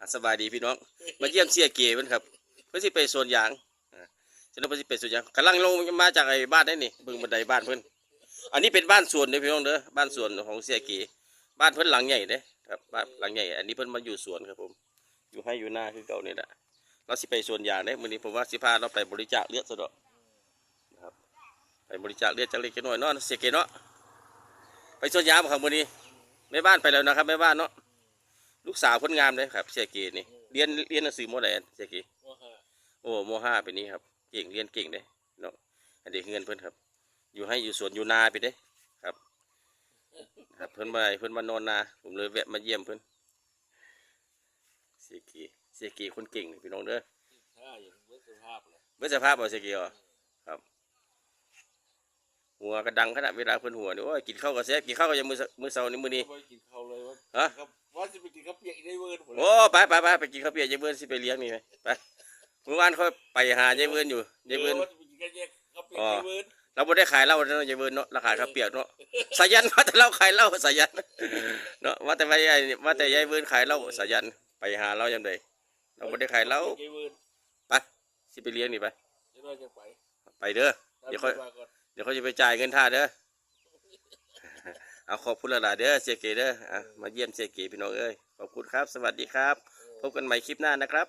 อะสบายดีพี่น้อง มาเยี่ยมเสียเก๋เพิ่นครับเพิ่นสิไปสวนยางอ่าฉะนั้นเพิ่นสิไปสวนยางกำลังลงมาจากไอ้บ้านได้นี่เบิ่งบันไดบ้านเพิ่นอันนี้เป็นบ้านสวนเด้อพี่น้องเด้อบ้านสวนของเสียเก๋บ้านเพิ่นหลังใหญ่เด้ครับบ้านหลังใหญ่ อันนี้เพิ่นมาอยู่สวนครับผม อยู่ให้อยู่หน้าคือเก่านี่แหละเราสิไปสวนยางเด้มื้อนี้ผมว่าสิพาเราไปบริจาคเลือดซะดอกนะครับไปบริจาคเลือดจักเล็กจักน้อยเนาะเสียเก๋เนาะไปสวนยางบ่ครับมื้อนี้แม่บ้านไปแล้วนะครับแม่บ้านเนาะ ลูกสาวคนงามเลยครับเสียเก๋นี่เรียนเรียนหนังสือมอไหนเสียเก๋ว่าฮะโอ้มห้าไปนี้ครับเก่งเรียนเก่งเลยเนาะอันนี้เงินเพิ่นครับ อยู่ให้อยู่สวนอยู่นาไปเด้ครับ ครับเพิ่นมาเพิ่นมานอนนา ผมเลยแวะมาเยี่ยมเพิ่นเสียกีเสียกีคนเก่งนี่พี่น้องเด้อถ้าอย่างเมื่อสภาพเลยเมื่อสภาพเอาเสียกีเหรอครับ หัวกระดังขนาดเวลาเพิ่นหัวนี่โอ้ยกินข้าวก็แซ่บกินข้าวก็ยังมือเสมื้อเช้านี่มื้อนี้ไม่กินข้าวเลยว่าฮะครับ ว่าจะไปกินข้าวเปียกได้เวิร์นหมดเลยโอ้ไปไปไปไปกินข้าวเปียกยายเบิ้นสิไปเลี้ยงนี่ไหมไปเมื่อวานเขาไปหายายเบิ้นอยู่ยายเบิ้นว่าจะไปกินข้าวแยกข้าวเปียกอ๋อได้เวิร์นเราบ่ได้ขายเหล้าเนาะยายเบิ้นเนาะเราขายข้าวเปียกเนาะสายันว่าแต่เราขายเหล้าสายันเนาะว่าแต่ว่ายายว่าแต่ยายเบิ้นขายเหล้าสายันไปหาเรายามใดเราบ่ได้ขายเหล้าได้เวิร์นไปสิไปเลี้ยงนี่ไปเดี๋ยวเราจะไปไปเด้อเดี๋ยวค่อยตามก่อนเดี๋ยวเขาจะไปจ่ายเงินท่าเด้อ เอาขอบคุณหลายๆเด้อเสียเกเด้ออะมาเยี่ยมเสียเกพี่น้องเอ้ยขอบคุณครับ สวัสดีครับ พบกันใหม่คลิปหน้านะครับ